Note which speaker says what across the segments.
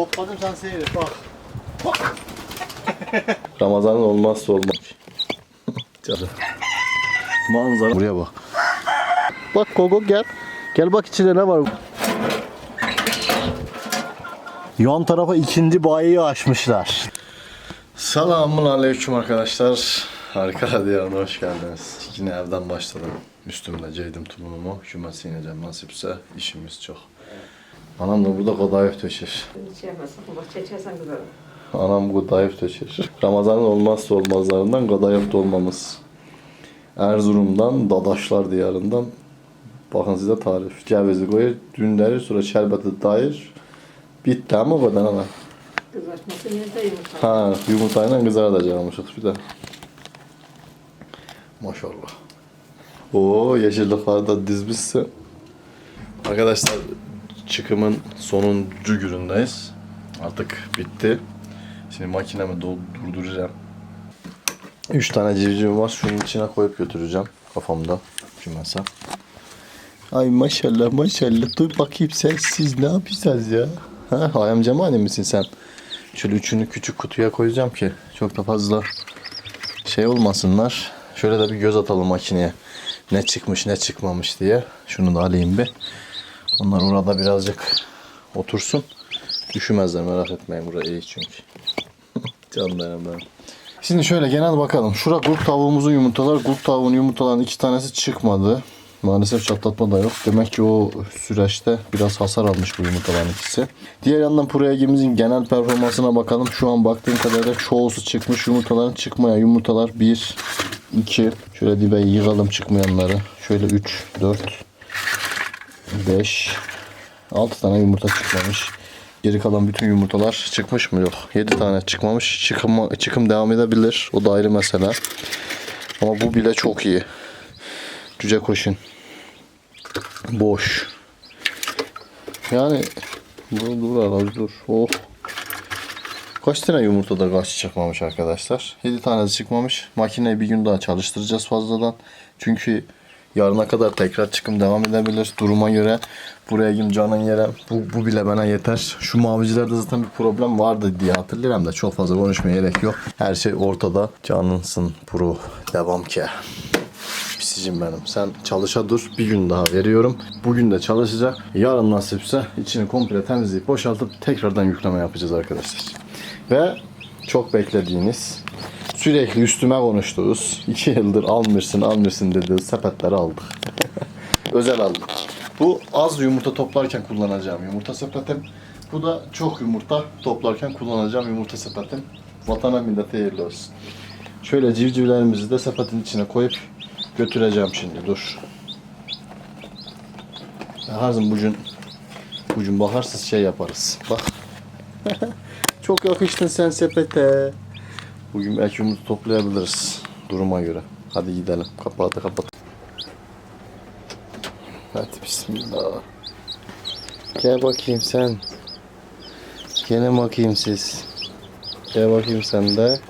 Speaker 1: Topladım sen seyret bak. Ramazan'ın olmazsa olmaz. Canım. Manzara. Buraya bak. Bak Gogo gel. Gel bak içinde ne var. Yan tarafa ikinci bayiyi açmışlar. Selamun aleyküm arkadaşlar. Harika diyarına hoş geldiniz. Yine evden başladım. Üstümde ceydim tulumumu. Kümesi ineceğim nasipse işimiz çok. Anam da burada kadayıf döşer.
Speaker 2: Hiç yemezsin. Bak çekersen güzel.
Speaker 1: Anam kadayıf döşer. Ramazanın olmazsa olmazlarından kadayıf dolmamız. Erzurum'dan, Dadaşlar diyarından Bakın size tarif. Cevizi koyur, dünleri sonra şerbeti dayır. Bitti ama o kadar ana.
Speaker 2: Kızartması nerede yumurta?
Speaker 1: Ha, yumurtayla kızartacakmışız bir de. Maşallah. Oo yeşillikleri da dizmişsin. Arkadaşlar çıkımın sonuncu günündeyiz. Artık bitti. Şimdi makinemi durduracağım. 3 tane civcivim var. Şunun içine koyup götüreceğim kafamda. Kümese. Ay maşallah maşallah. Dur bakayım sen siz ne yapıyorsunuz ya? Ha, Hayam Cemali misin sen? Şöyle üçünü küçük kutuya koyacağım ki çok da fazla şey olmasınlar. Şöyle de bir göz atalım makineye. Ne çıkmış ne çıkmamış diye. Şunu da alayım bir. Onlar orada birazcık otursun. Düşmezler merak etmeyin buraya iyi çünkü. Canlarım benim. Şimdi şöyle genel bakalım. Şura kurt tavuğumuzun yumurtalar. Kurt tavuğun yumurtaların iki tanesi çıkmadı. Maalesef çatlatma da yok. Demek ki o süreçte biraz hasar almış bu yumurtaların ikisi. Diğer yandan proyegimizin genel performansına bakalım. Şu an baktığım kadarıyla çoğusu çıkmış. Yumurtaların çıkmayan yumurtalar 1, 2. Şöyle dibe yığalım çıkmayanları. Şöyle 3, 4, 5, 6 tane yumurta çıkmamış. Geri kalan bütün yumurtalar çıkmış mı? Yok. 7 tane çıkmamış. Çıkım, çıkım devam edebilir. O da ayrı mesele. Ama bu bile çok iyi. Cüce koşun. Boş. Yani dur dur az dur. Oh. Kaç tane yumurtada kaç çıkmamış arkadaşlar? 7 tanesi çıkmamış. Makineyi bir gün daha çalıştıracağız fazladan. Çünkü yarına kadar tekrar çıkım devam edebilir. Duruma göre buraya gün canın yere bu, bu bile bana yeter. Şu mavicilerde zaten bir problem vardı diye hatırlıyorum da çok fazla konuşmaya gerek yok. Her şey ortada. Canınsın pro. Devam ki. Pisicim benim. Sen çalışa dur. Bir gün daha veriyorum. Bugün de çalışacak. Yarın nasipse içini komple temizleyip boşaltıp tekrardan yükleme yapacağız arkadaşlar. Ve çok beklediğiniz sürekli üstüme konuştuğunuz iki yıldır almışsın almışsın dediği sepetleri aldık. Özel aldık. Bu az yumurta toplarken kullanacağım yumurta sepetim. Bu da çok yumurta toplarken kullanacağım yumurta sepetim. Vatana millete hayırlı olsun. Şöyle civcivlerimizi de sepetin içine koyup götüreceğim şimdi dur. Ya Hazım bugün bugün bakarsız şey yaparız. Bak. Çok yakıştın sen sepete. Bugün belki yumurta toplayabiliriz duruma göre. Hadi gidelim. Kapat kapat. Hadi bismillah. Gel bakayım sen. Gene bakayım siz. Gel bakayım sen de.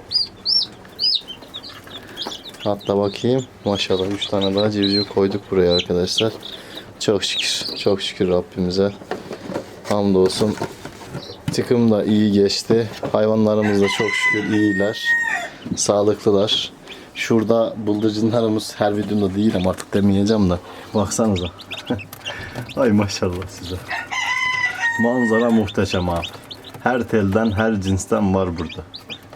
Speaker 1: Hatta bakayım. Maşallah 3 tane daha civciv koyduk buraya arkadaşlar. Çok şükür. Çok şükür Rabbimize. Hamdolsun. Tıkım da iyi geçti. Hayvanlarımız da çok şükür iyiler. Sağlıklılar. Şurada bıldırcınlarımız her videomda değil ama artık demeyeceğim de. Baksanıza. Ay maşallah size. Manzara muhteşem abi. Her telden, her cinsten var burada.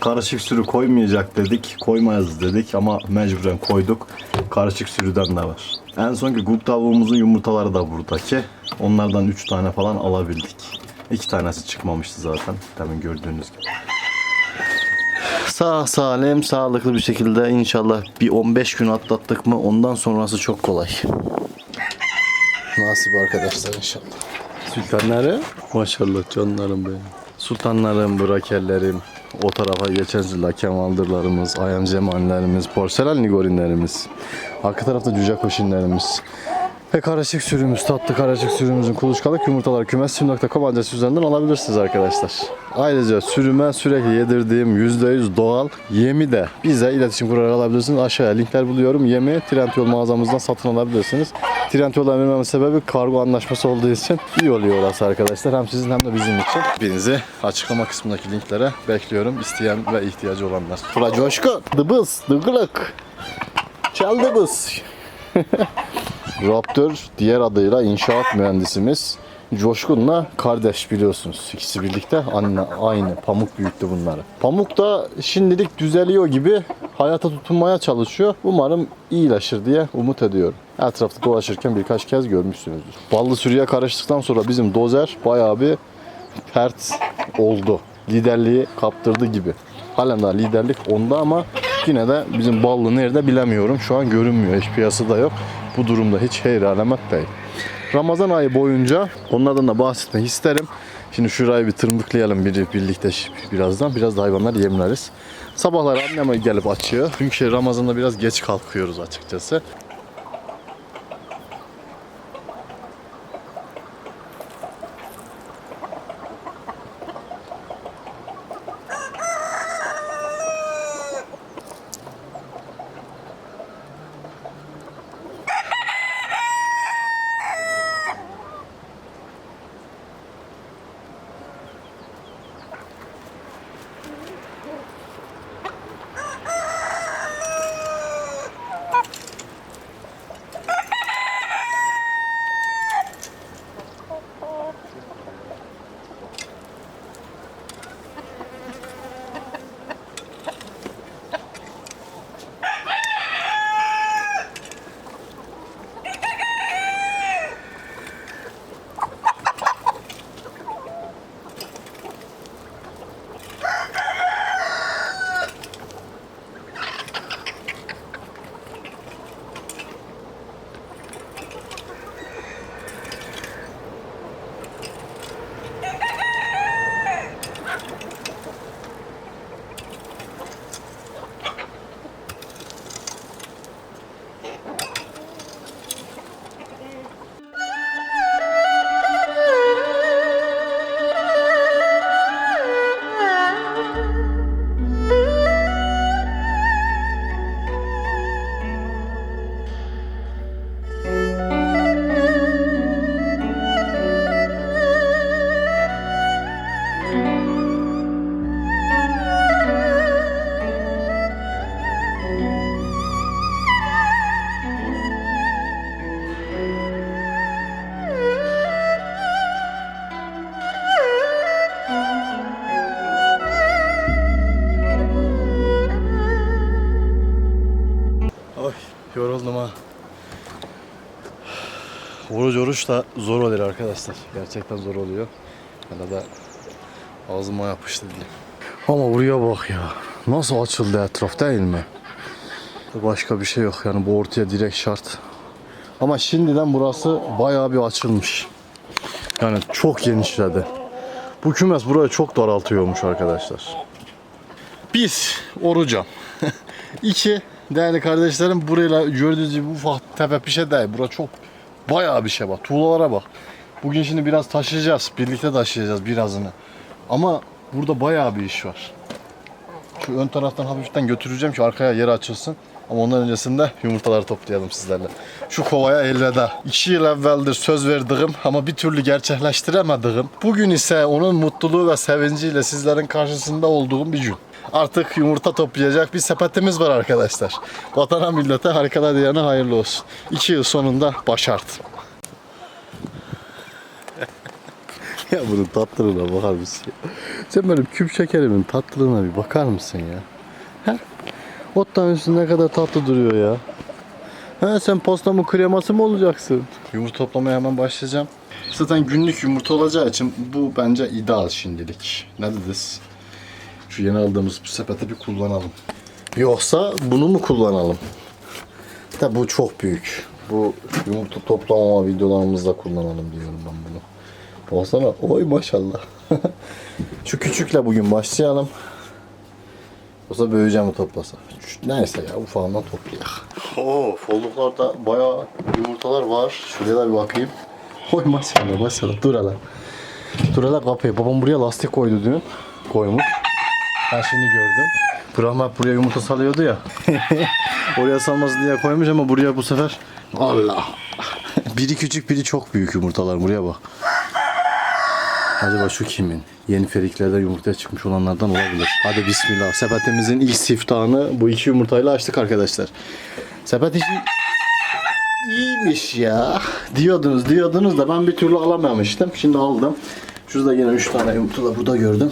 Speaker 1: Karışık sürü koymayacak dedik, koymayız dedik ama mecburen koyduk. Karışık sürüden de var. En sonki guk tavuğumuzun yumurtaları da buradaki. Onlardan 3 tane falan alabildik. 2 tanesi çıkmamıştı zaten. Demin gördüğünüz gibi. Sağ salim, sağlıklı bir şekilde inşallah bir 15 gün atlattık mı ondan sonrası çok kolay. Nasip arkadaşlar inşallah. Sultanları maşallah canlarım benim. Sultanlarım, brakellerim, o tarafa geçen zilla kemaldırlarımız, ayam cemallerimiz, porselen ligorinlerimiz. Arka tarafta cüce koşinlerimiz. Ve karışık sürümümüz, tatlı karışık sürümümüzün kuluçkalık yumurtaları kümesim.com adresi üzerinden alabilirsiniz arkadaşlar. Ayrıca sürüme sürekli yedirdiğim %100 doğal yemi de bize iletişim kurarak alabilirsiniz. Aşağıya linkler buluyorum. Yemi Trendyol mağazamızdan satın alabilirsiniz. Trendyol'dan vermemin sebebi kargo anlaşması olduğu için iyi oluyor orası arkadaşlar. Hem sizin hem de bizim için. Hepinizi açıklama kısmındaki linklere bekliyorum. İsteyen ve ihtiyacı olanlar. Tura coşku, dıbız, dıgılık. Çal dıbız. Raptor diğer adıyla inşaat mühendisimiz Coşkun'la kardeş biliyorsunuz. İkisi birlikte anne aynı pamuk büyüktü bunları. Pamuk da şimdilik düzeliyor gibi hayata tutunmaya çalışıyor. Umarım iyileşir diye umut ediyorum. Etrafta dolaşırken birkaç kez görmüşsünüzdür. Ballı sürüye karıştıktan sonra bizim dozer bayağı bir pert oldu. Liderliği kaptırdı gibi. Halen daha liderlik onda ama yine de bizim ballı nerede bilemiyorum. Şu an görünmüyor. Hiç piyasada yok. Bu durumda hiç hayır alamet değil. Ramazan ayı boyunca onlardan da bahsetmek isterim. Şimdi şurayı bir tırmıklayalım bir, birlikte birazdan. Biraz da hayvanlar yemleriz. Sabahları anneme gelip açıyor. Çünkü şey Ramazan'da biraz geç kalkıyoruz açıkçası. Oruç oruç da zor oluyor arkadaşlar. Gerçekten zor oluyor. Hala da ağzıma yapıştı diye. Ama buraya bak ya. Nasıl açıldı etraf değil mi? Başka bir şey yok yani bu ortaya direkt şart. Ama şimdiden burası bayağı bir açılmış. Yani çok genişledi. Bu kümes burayı çok daraltıyormuş arkadaşlar. Biz oruca. İki değerli kardeşlerim burayla gördüğünüz gibi ufak tepe bir şey değil. Bura çok bayağı bir şey bak. Tuğlalara bak. Bugün şimdi biraz taşıyacağız. Birlikte taşıyacağız birazını. Ama burada bayağı bir iş var. Şu ön taraftan hafiften götüreceğim ki arkaya yer açılsın. Ama ondan öncesinde yumurtaları toplayalım sizlerle. Şu kovaya elveda. İki yıl evveldir söz verdiğim ama bir türlü gerçekleştiremediğim. Bugün ise onun mutluluğu ve sevinciyle sizlerin karşısında olduğum bir gün. Artık yumurta toplayacak bir sepetimiz var arkadaşlar. Vatana millete harikalar diyene hayırlı olsun. İki yıl sonunda başardım. ya bunun tatlılığına bakar mısın? ya? Sen benim küp şekerimin tatlılığına bir bakar mısın ya? Ha? Ot tanesi ne kadar tatlı duruyor ya. Ha sen pastamın kreması mı olacaksın? Yumurta toplamaya hemen başlayacağım. Zaten günlük yumurta olacağı için bu bence ideal şimdilik. Ne dediniz? Şu yeni aldığımız bu sepeti bir kullanalım. Yoksa bunu mu kullanalım? Da bu çok büyük. Bu yumurta toplamama videolarımızda kullanalım diyorum ben bunu. Olsana oy maşallah. Şu küçükle bugün başlayalım. Yoksa böyüyeceğim mi toplasa? Neyse ya ufağından toplayak. Oo folluklarda bayağı yumurtalar var. Şuraya da bir bakayım. Oy maşallah maşallah dur hele. Dur hele kapıyı. Babam buraya lastik koydu dün. Koymuş. Şimdi gördüm. Rahmet buraya yumurta salıyordu ya. Oraya salması diye koymuş ama buraya bu sefer Allah. biri küçük biri çok büyük yumurtalar buraya bak. Acaba şu kimin? Yeni feriklerden yumurtaya çıkmış olanlardan olabilir. Hadi bismillah. Sepetimizin ilk siftahını bu iki yumurtayla açtık arkadaşlar. Sepet işi iyiymiş ya. Diyordunuz diyordunuz da ben bir türlü alamamıştım. Şimdi aldım. Şurada yine 3 tane yumurta da burada gördüm.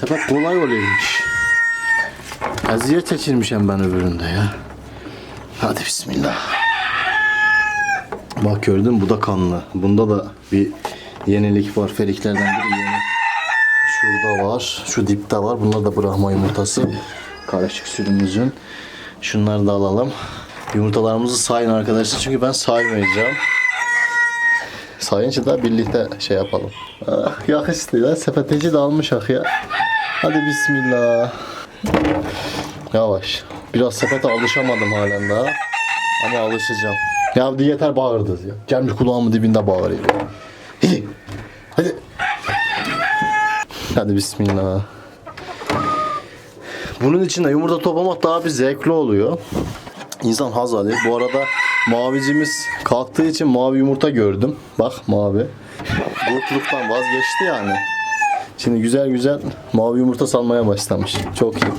Speaker 1: Sepet kolay oluyormuş. Eziyet çekilmişim ben öbüründe ya. Hadi bismillah. Bak gördün bu da kanlı. Bunda da bir yenilik var. Feriklerden biri yeni. Şurada var. Şu dipte var. Bunda da Brahma yumurtası. Karışık sürümümüzün. Şunları da alalım. Yumurtalarımızı sayın arkadaşlar. Çünkü ben saymayacağım. Sayınca da birlikte şey yapalım. Ah, yakıştı ya. Sepeteci de almışak ya. Hadi bismillah. Yavaş. Biraz sepete alışamadım halen daha. Ama alışacağım. Ya yeter bağırdınız ya. Gelmiş kulağımın dibinde bağırıyor. Hadi. Hadi. Hadi bismillah. Bunun içinde yumurta toplamak daha bir zevkli oluyor. İnsan haz alıyor. Bu arada mavicimiz kalktığı için mavi yumurta gördüm. Bak mavi. Kurtluktan vazgeçti yani. Şimdi güzel güzel mavi yumurta salmaya başlamış. Çok iyi.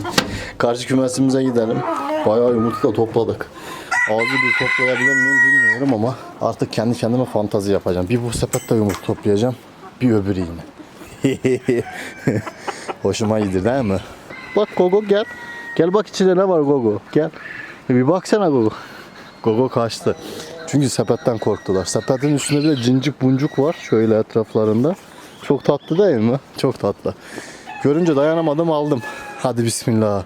Speaker 1: Karşı kümesimize gidelim. Bayağı yumurta da topladık. Ağzı bir toplayabilir miyim bilmiyorum ama artık kendi kendime fantazi yapacağım. Bir bu sepette yumurta toplayacağım. Bir öbürü yine. Hoşuma gitti değil mi? Bak Gogo gel. Gel bak içinde ne var Gogo. Gel. Bir baksana Gogo. Gogo kaçtı. Çünkü sepetten korktular. Sepetin üstünde bir de cincik buncuk var. Şöyle etraflarında. Çok tatlı değil mi? Çok tatlı. Görünce dayanamadım aldım. Hadi bismillah.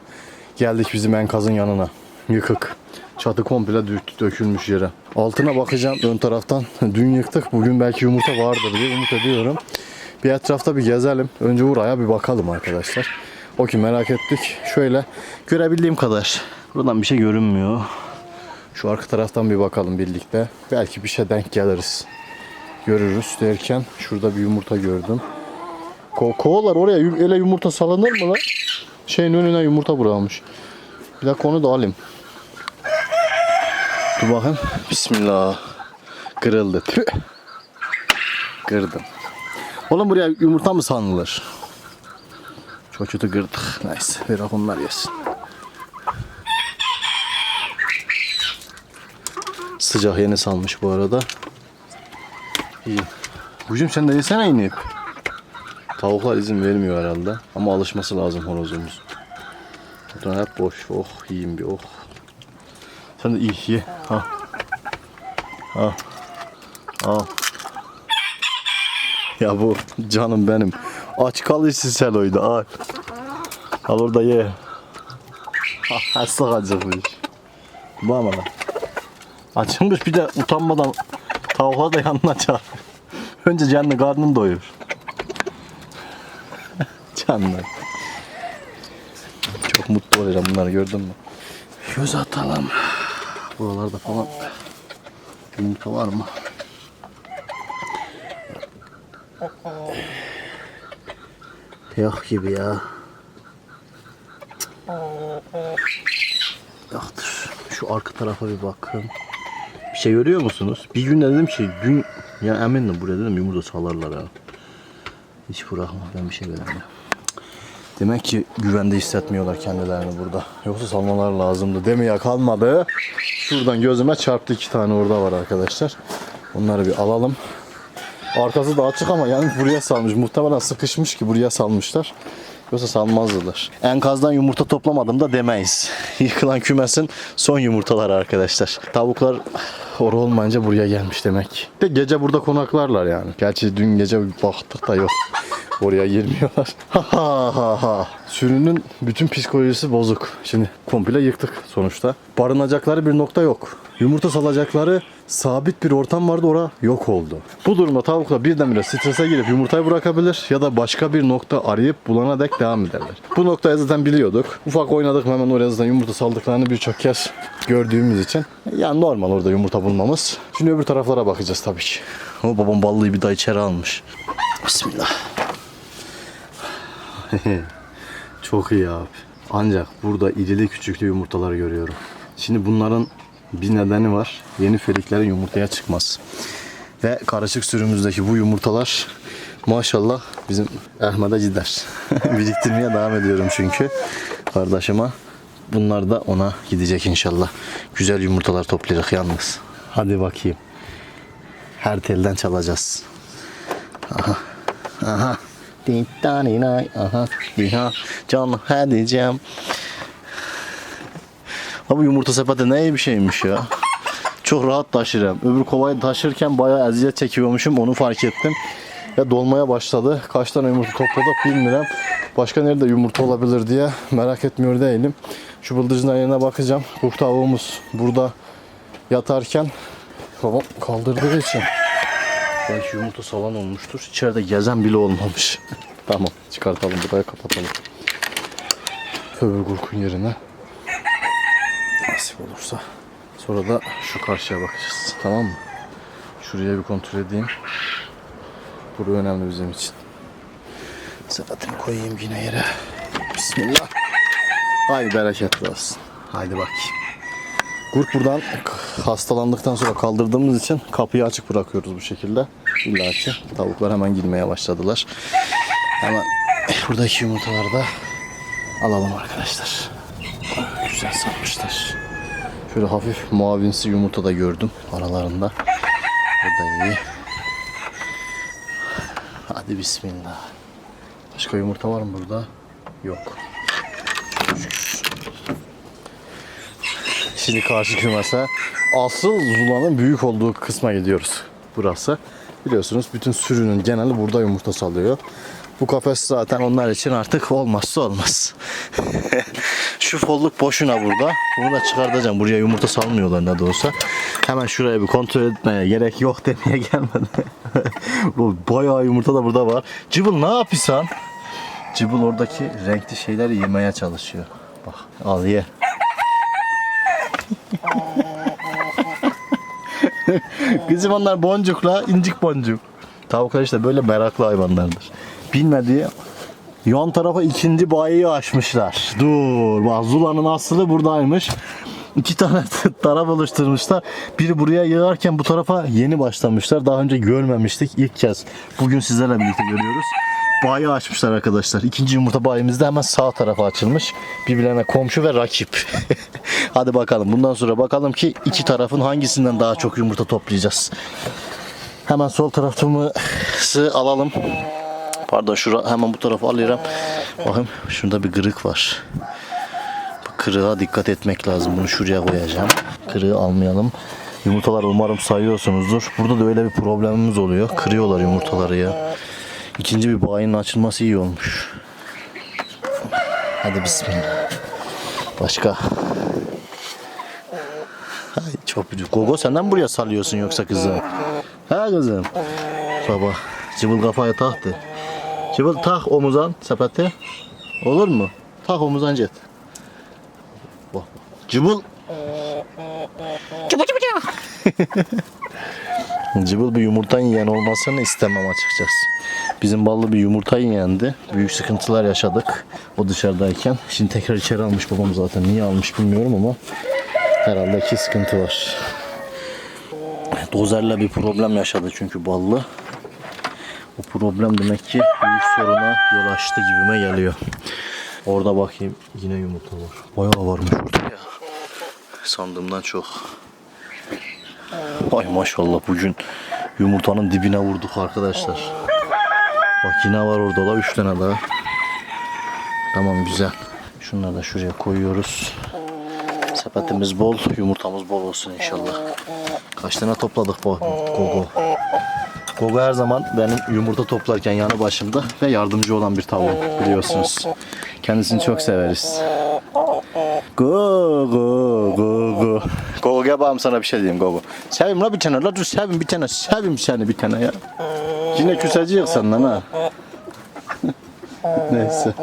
Speaker 1: Geldik bizim enkazın yanına. Yıkık. Çatı komple dö- dökülmüş yere. Altına bakacağım ön taraftan. Dün yıktık. Bugün belki yumurta vardır diye umut ediyorum. Bir etrafta bir gezelim. Önce buraya bir bakalım arkadaşlar. O ki merak ettik. Şöyle görebildiğim kadar. Buradan bir şey görünmüyor. Şu arka taraftan bir bakalım birlikte. Belki bir şey denk geliriz. Görürüz derken şurada bir yumurta gördüm. Ko kovalar oraya ele yumurta salınır mı lan? Şeyin önüne yumurta bırakmış. Bir dakika onu da alayım. Dur bakayım. Bismillah. Kırıldı. Tüh. Kırdım. Oğlum buraya yumurta mı sanılır? Çok kötü kırdık. Neyse. Ver onlar yesin. Sıcak yeni salmış bu arada. İyi. Bucum sen de yesene inip. Tavuklar izin vermiyor herhalde. Ama alışması lazım horozumuz. Buradan hep boş. Oh yiyeyim bir oh. Sen de iyi ye. Ha. Ha. Al. Ya bu canım benim. Aç kalırsın sen oyda al. Al orada ye. Ha, hasta acıkmış. Bana. Açılmış bir de utanmadan tavuğa da yanına çağır. Önce canını karnını doyur. Canlı. Çok mutlu olacağım bunları gördün mü? Göz atalım. Buralarda falan yumurta var mı? Yok gibi ya. Yoktur. Şu arka tarafa bir bakın. Şey görüyor musunuz? Bir gün dedim ki gün ya emindim buraya dedim yumurta salarlar ha. Hiç bırakma ben bir şey göremiyorum. Demek ki güvende hissetmiyorlar kendilerini burada. Yoksa salmalar lazımdı. Demeye kalmadı. Şuradan gözüme çarptı iki tane orada var arkadaşlar. Onları bir alalım. Arkası da açık ama yani buraya salmış. Muhtemelen sıkışmış ki buraya salmışlar. Yoksa salmazdılar. Enkazdan yumurta toplamadım da demeyiz. Yıkılan kümesin son yumurtaları arkadaşlar. Tavuklar orada olmayınca buraya gelmiş demek. De gece burada konaklarlar yani. Gerçi dün gece baktık da yok. Oraya girmiyorlar. Ha ha ha ha. Sürünün bütün psikolojisi bozuk. Şimdi komple yıktık sonuçta. Barınacakları bir nokta yok. Yumurta salacakları sabit bir ortam vardı ora yok oldu. Bu durumda tavuklar birdenbire strese girip yumurtayı bırakabilir ya da başka bir nokta arayıp bulana dek devam ederler. Bu noktayı zaten biliyorduk. Ufak oynadık hemen oraya zaten yumurta saldıklarını birçok kez gördüğümüz için. Yani normal orada yumurta bulmamız. Şimdi öbür taraflara bakacağız tabii ki. O babam ballıyı bir daha içeri almış. Bismillah. Çok iyi abi. Ancak burada irili küçüklü yumurtalar görüyorum. Şimdi bunların bir nedeni var. Yeni feliklerin yumurtaya çıkmaz. Ve karışık sürümüzdeki bu yumurtalar maşallah bizim Ahmet'e gider. Biriktirmeye devam ediyorum çünkü kardeşime. Bunlar da ona gidecek inşallah. Güzel yumurtalar toplayacak yalnız. Hadi bakayım. Her telden çalacağız. Aha. Dintaninay. Aha. Diha. Can edeceğim. Abi yumurta sepeti ne bir şeymiş ya. Çok rahat taşırım. Öbür kovayı taşırken bayağı eziyet çekiyormuşum. Onu fark ettim. Ve dolmaya başladı. Kaç tane yumurta topladık bilmiyorum. Başka nerede yumurta olabilir diye merak etmiyor değilim. Şu bıldırcın yerine bakacağım. Kurt tavuğumuz burada yatarken babam kaldırdığı için Belki yumurta salan olmuştur. İçeride gezen bile olmamış. tamam çıkartalım buraya kapatalım. Öbür kurkun yerine. Nasip olursa. Sonra da şu karşıya bakacağız. Tamam mı? Şuraya bir kontrol edeyim. Burası önemli bizim için. Sepetimi koyayım yine yere. Bismillah. Haydi bereketli olsun. Haydi bakayım. Kurt buradan hastalandıktan sonra kaldırdığımız için kapıyı açık bırakıyoruz bu şekilde. İlla ki tavuklar hemen girmeye başladılar. Hemen buradaki yumurtaları da alalım arkadaşlar. Güzel sarmışlar. Şöyle hafif mavimsi yumurta da gördüm aralarında. Bu da iyi. Hadi bismillah. Başka yumurta var mı burada? Yok. Şimdi karşı kümese asıl Zula'nın büyük olduğu kısma gidiyoruz. Burası. Biliyorsunuz bütün sürünün geneli burada yumurta salıyor. Bu kafes zaten onlar için artık olmazsa olmaz. Şu folluk boşuna burada. Bunu da çıkartacağım. Buraya yumurta salmıyorlar ne de olsa. Hemen şuraya bir kontrol etmeye gerek yok demeye gelmedi. Bayağı yumurta da burada var. Cıbıl ne yapıyorsun? Cıbıl oradaki renkli şeyleri yemeye çalışıyor. Bak al ye. Bizim onlar boncukla incik boncuk. Tavuklar işte böyle meraklı hayvanlardır. Bilmediği yan tarafa ikinci bayiyi açmışlar. Dur bak Zula'nın aslı buradaymış. İki tane taraf oluşturmuşlar. Biri buraya yığarken bu tarafa yeni başlamışlar. Daha önce görmemiştik. İlk kez bugün sizlerle birlikte görüyoruz. Bayi açmışlar arkadaşlar. İkinci yumurta bayimiz de hemen sağ tarafa açılmış. Birbirlerine komşu ve rakip. Hadi bakalım. Bundan sonra bakalım ki iki tarafın hangisinden daha çok yumurta toplayacağız. Hemen sol tarafımızı alalım. Pardon şura hemen bu tarafa alıyorum. Bakın şurada bir kırık var. Bu kırığa dikkat etmek lazım. Bunu şuraya koyacağım. Kırığı almayalım. Yumurtalar umarım sayıyorsunuzdur. Burada da öyle bir problemimiz oluyor. Kırıyorlar yumurtaları ya. İkinci bir bayinin açılması iyi olmuş. Hadi bismillah. Başka. Ay, çok büyük. Gogo senden buraya salıyorsun yoksa kızım. Ha kızım. Baba. Cıbıl kafaya taktı. Cıbıl tak omuzan sepeti. Olur mu? Tak omuzan cet. Bak. Cıbıl.
Speaker 2: Çıbı çıbı çıbı.
Speaker 1: Cıbıl bir yumurta yiyen olmasını istemem açıkçası. Bizim ballı bir yumurta yiyendi. Büyük sıkıntılar yaşadık o dışarıdayken. Şimdi tekrar içeri almış babam zaten. Niye almış bilmiyorum ama herhalde ki sıkıntı var. Dozerle bir problem yaşadı çünkü ballı. O problem demek ki büyük soruna yol açtı gibime geliyor. Orada bakayım yine yumurta var. Bayağı varmış orada ya. Sandığımdan çok. Ay maşallah bugün yumurtanın dibine vurduk arkadaşlar. Bak yine var orada da 3 tane daha. Tamam güzel. Şunları da şuraya koyuyoruz. Sepetimiz bol, yumurtamız bol olsun inşallah. Kaç tane topladık bu gogo? Gogo her zaman benim yumurta toplarken yanı başımda ve yardımcı olan bir tavuk biliyorsunuz. Kendisini çok severiz. Gogo, Gogo. Gogo gel bakalım sana bir şey diyeyim Gogo. Sevim la bir tane la dur sevim bir tane sevim seni bir tane ya. Yine küsecek senden ha. Neyse.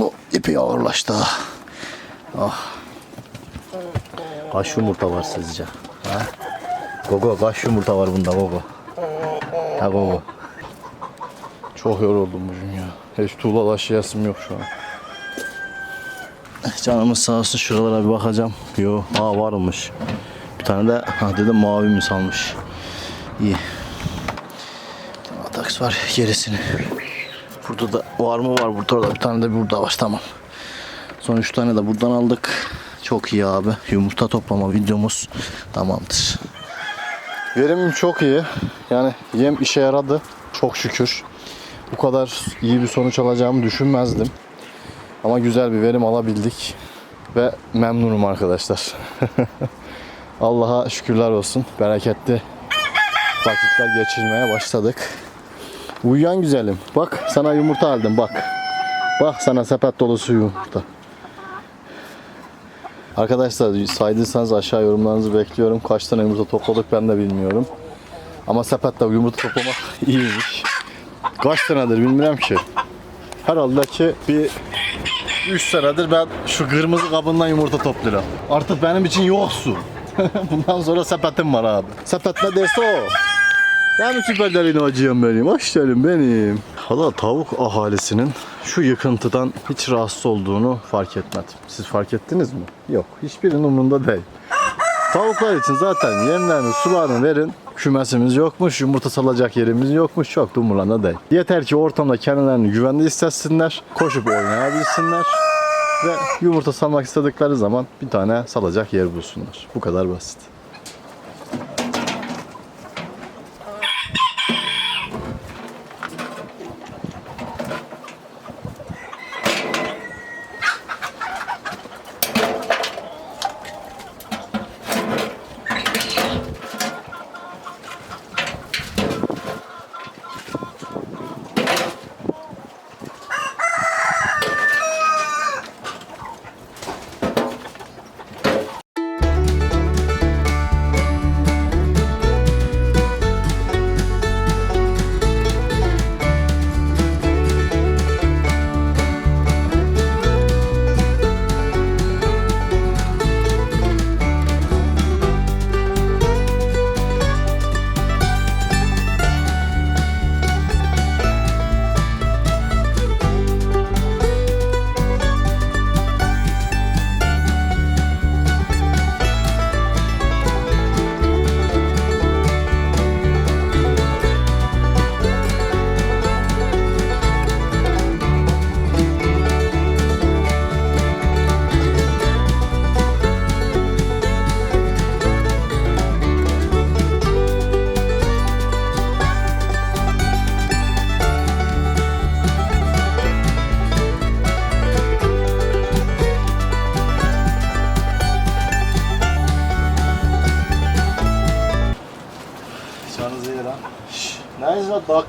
Speaker 1: O ipi ağırlaştı. ha. Ah. Kaç yumurta var sizce? Ha? Gogo kaç yumurta var bunda Gogo? Ha Gogo. Çok yoruldum bugün ya. Hiç tuğla taşıyasım yok şu an. Canımız sağ olsun şuralara bir bakacağım. Yo, aa varmış. Bir tane de ha dedim mavi mi salmış. İyi. Atax var gerisini. Burada da var mı var burada da bir tane de burada var tamam. Son üç tane de buradan aldık. Çok iyi abi. Yumurta toplama videomuz tamamdır. Verimim çok iyi. Yani yem işe yaradı. Çok şükür. Bu kadar iyi bir sonuç alacağımı düşünmezdim. Ama güzel bir verim alabildik. Ve memnunum arkadaşlar. Allah'a şükürler olsun. Bereketli vakitler geçirmeye başladık. Uyuyan güzelim. Bak sana yumurta aldım bak. Bak sana sepet dolusu yumurta. Arkadaşlar saydıysanız aşağı yorumlarınızı bekliyorum. Kaç tane yumurta topladık ben de bilmiyorum. Ama sepetle yumurta toplamak iyiymiş. Kaç tanedir bilmiyorum ki. Herhalde ki bir 3 senedir ben şu kırmızı kabından yumurta topluyorum. Artık benim için yoksun. Bundan sonra sepetim var abi. Sepet ne derse o. Yani süper derin acıyım benim. Aşlarım benim. Hala tavuk ahalisinin şu yıkıntıdan hiç rahatsız olduğunu fark etmedim. Siz fark ettiniz mi? Yok. Hiçbirinin umurunda değil. Tavuklar için zaten yemlerini, sularını verin. Kümesimiz yokmuş, yumurta salacak yerimiz yokmuş. Çok da umurlarında değil. Yeter ki ortamda kendilerini güvende hissetsinler, koşup oynayabilsinler ve yumurta salmak istedikleri zaman bir tane salacak yer bulsunlar. Bu kadar basit.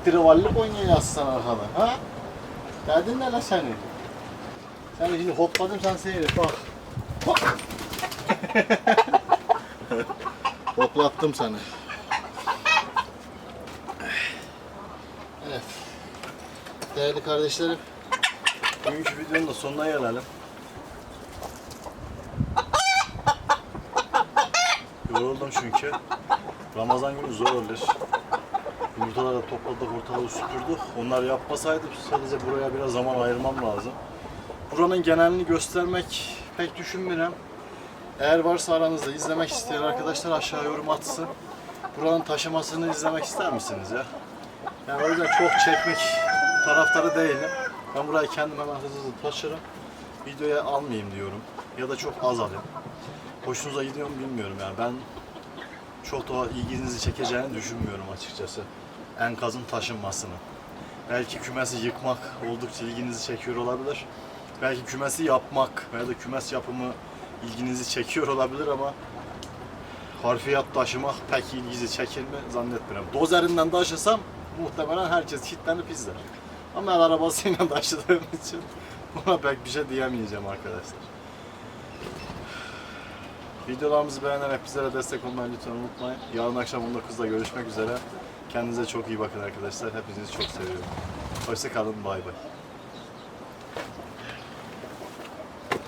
Speaker 1: Daktirevallik oynuyor yazsan arkada. Ha? Derdin ne la senin? Sen şimdi hopladım sen seyret bak. Hop. Hoplattım seni. Evet. Değerli kardeşlerim. Bugünkü videonun da sonuna gelelim. Yoruldum çünkü. Ramazan günü zor olur. Yumurtaları da topladık, ortalığı süpürdük. Onlar yapmasaydı sadece buraya biraz zaman ayırmam lazım. Buranın genelini göstermek pek düşünmüyorum. Eğer varsa aranızda izlemek isteyen arkadaşlar aşağı yorum atsın. Buranın taşımasını izlemek ister misiniz ya? Yani o yüzden çok çekmek taraftarı değilim. Ben burayı kendim hemen hızlı hızlı taşırım. Videoya almayayım diyorum. Ya da çok az alayım. Hoşunuza gidiyor mu bilmiyorum yani. Ben çok da ilginizi çekeceğini düşünmüyorum açıkçası. Enkazın taşınmasını. Belki kümesi yıkmak oldukça ilginizi çekiyor olabilir. Belki kümesi yapmak veya da kümes yapımı ilginizi çekiyor olabilir ama harfiyat taşımak pek ilgisi çeker mi zannetmiyorum. Dozerinden taşısam muhtemelen herkes kitlenip izler. Ama el arabasıyla taşıdığım için buna pek bir şey diyemeyeceğim arkadaşlar. Videolarımızı beğenerek bizlere destek olmayı lütfen unutmayın. Yarın akşam 19'da görüşmek üzere. Kendinize çok iyi bakın arkadaşlar. Hepinizi çok seviyorum. Hoşçakalın. Bay bay.